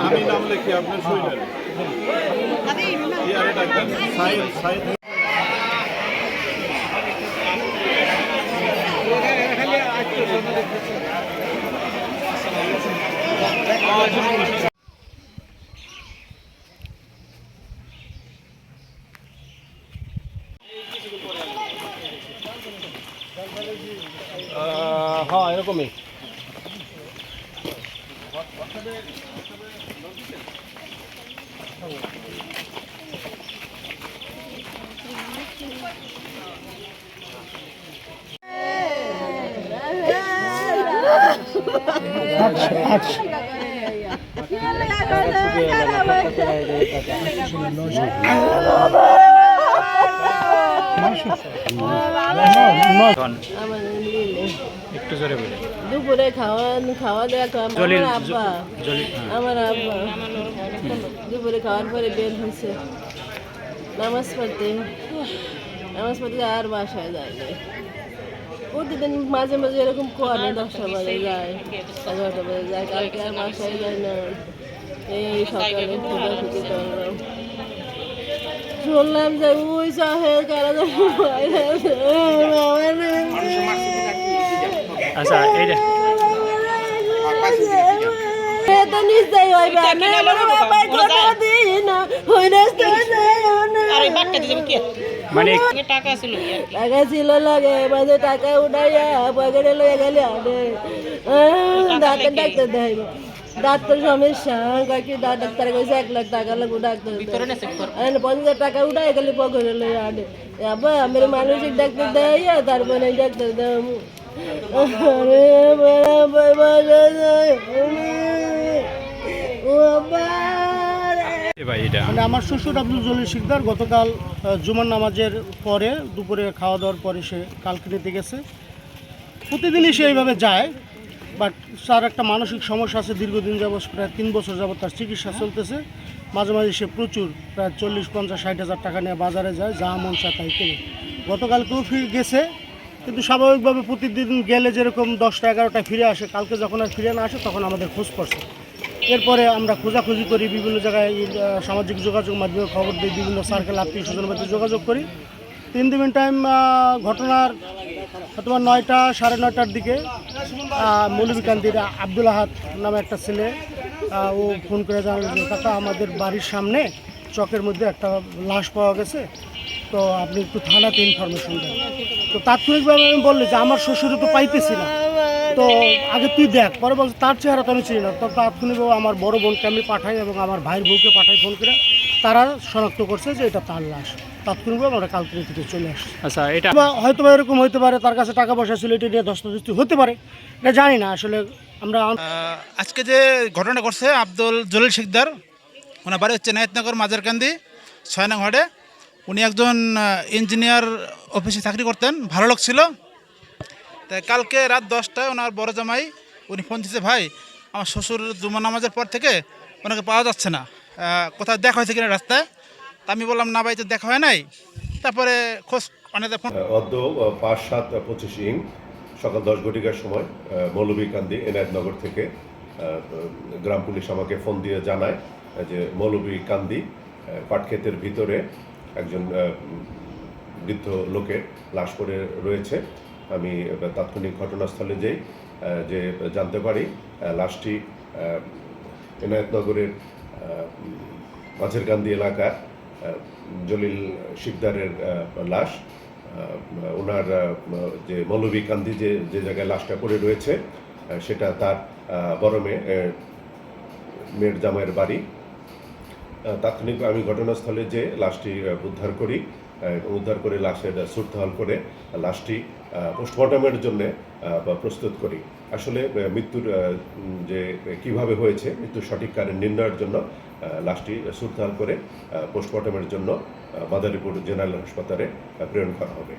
আমি নাম লিখি আপনার শরীরের ইয়ারে ডাক্তার সাইদ সাইদ হ্যাঁ এরকমই একটু জোরে বলে দুপুরে খাওয়া খাওয়া দাওয়া আমার আব্বা। আমার আব্বা। দুপুরে খাওয়ার পরে বের হয়েছে। নামাজ পড়তে। নামাজ পড়তে আর বাসায় যায় না প্রতিদিন মাঝে মাঝে এরকম করে দশটা বাজে যায় এগারোটা বাজে যায়। কালকে আর বাসায় যায় না। এই সকালে করলাম। শুনলাম যে ওই চাহের কারা আচ্ছা এইটা তো নিশ্চয়ই হইবে আমি আমার বাবার কথা দিই না ওই রাস্তায় যাইও মানে টাকা ছিল লাগে মাঝে টাকা উঠাইয়া পকেটে লয়ে গেলে ডাক্তার ডাক্তার দেখাইব। ডাক্তার সমস্যা কাকি ডাক্তার কইছে এক লাখ টাকা লাগবে ডাক্তার। পঞ্চাশ টাকা উঠাই গেলে পকেটে লয়ে আনে। আবার আমি মানসিক ডাক্তার দেখাইয়া তারপরে ডাক্তার এটা। মানে আমার শ্বশুর আব্দুল জলিল শিকদার গতকাল জুমার নামাজের পরে দুপুরে খাওয়া দাওয়ার পরে সে কালকিনিতে গেছে। প্রতিদিনই সে এইভাবে যায়। বাট তার একটা মানসিক সমস্যা আছে দীর্ঘদিন যাবৎ প্রায় তিন বছর যাবৎ তার চিকিৎসা চলতেছে। মাঝে মাঝে সে প্রচুর প্রায় চল্লিশ পঞ্চাশ ষাট হাজার টাকা নিয়ে বাজারে যায় যা মন চায় তাই কেনে। গতকালকেও ফিরে গেছে কিন্তু স্বাভাবিকভাবে প্রতিদিন গেলে যেরকম দশটা এগারোটা ফিরে আসে কালকে যখন আর ফিরে না আসে তখন আমাদের খোঁজ পড়ছে। এরপরে আমরা খোঁজাখুঁজি করি বিভিন্ন জায়গায় সামাজিক যোগাযোগ মাধ্যমে খবর দিই বিভিন্ন সার্কেল আত্মীয় স্বজনের মধ্যে যোগাযোগ করি। তিন দিন টাইম ঘটনার তোমার নয়টা সাড়ে নয়টার দিকে মৌলভীকান্দির আব্দুল আহাদ নামে একটা ছেলে ও ফোন করে জানালো যে, কাকা, আমাদের বাড়ির সামনে চকের মধ্যে একটা লাশ পাওয়া গেছে। তো আপনি একটু থানাতে ইনফরমেশন দেন। তো তাৎক্ষণিকভাবে আমি বললি যে, আমার শ্বশুরও তো পাইতেছি না। তো আগে তুই দেখ, পরে বলছে, তার চেহারা তো আমি চিনি না। তো তাৎক্ষণিকভাবে আমার বড় বোনকে আমি পাঠাই এবং আমার ভাইয়ের বউকে পাঠাই ফোন করে। তারা শনাক্ত করছে যে এটা তার লাশ। তাৎক্ষণিকভাবে আমরা কালকে থেকে চলে আসছি। আচ্ছা এটা হয়তো বা এরকম হতে পারে তার কাছে টাকা পয়সা ছিল এটা নিয়ে ধস্তাধস্তি হতে পারে। এটা জানি না আসলে আমরা আজকে যে ঘটনা ঘটছে আব্দুল জলিল শিকদার ওনার বাড়ি হচ্ছে নায়তনগর মাজারকান্দি ছয় নং ওয়ার্ডে। উনি একজন ইঞ্জিনিয়ার অফিসে চাকরি করতেন ভালো লোক ছিল। তাই কালকে রাত দশটায় ওনার বড় জামাই উনি ফোন দিচ্ছে ভাই আমার শ্বশুর জুমা নামাজের পর থেকে ওনাকে পাওয়া যাচ্ছে না। কোথাও দেখা হয়েছে কিনা রাস্তায়? তা আমি বললাম, না ভাই, তো দেখা হয় নাই। তারপরে খোঁজ, অনেক ফোন অদ্য পাঁচ সাত পঁচিশ ইং, সকাল দশ ঘটিকার সময় মৌলভীকান্দি এনায়তনগর থেকে গ্রাম পুলিশ আমাকে ফোন দিয়ে জানায় যে মৌলভীকান্দি পাটক্ষেতের ভিতরে একজন বৃদ্ধ লোকের লাশ পড়ে রয়েছে। আমি তাৎক্ষণিক ঘটনাস্থলে যাই যে জানতে পারি লাশটি এনায়তনগরের আহ, মাঝের গান্ধী এলাকার জলিল শিকদারের লাশ ওনার যে মৌলভীকান্দি যে যে জায়গায় লাশটা পড়ে রয়েছে সেটা তার বড় মেয়ে মেয়ের জামাইয়ের বাড়ি। তাৎক্ষণিক আমি ঘটনাস্থলে যে লাশটি উদ্ধার করি উদ্ধার করে লাশের সুরতহাল করে লাশটি পোস্টমর্টমের জন্য প্রস্তুত করি। আসলে মৃত্যুর যে, কীভাবে হয়েছে, মৃত্যুর সঠিক কারণ নির্ণয়ের জন্য লাশটি সুরতাল করে পোস্টমর্টমের জন্য মাদারীপুর জেনারেল হাসপাতালে প্রেরণ করা হবে।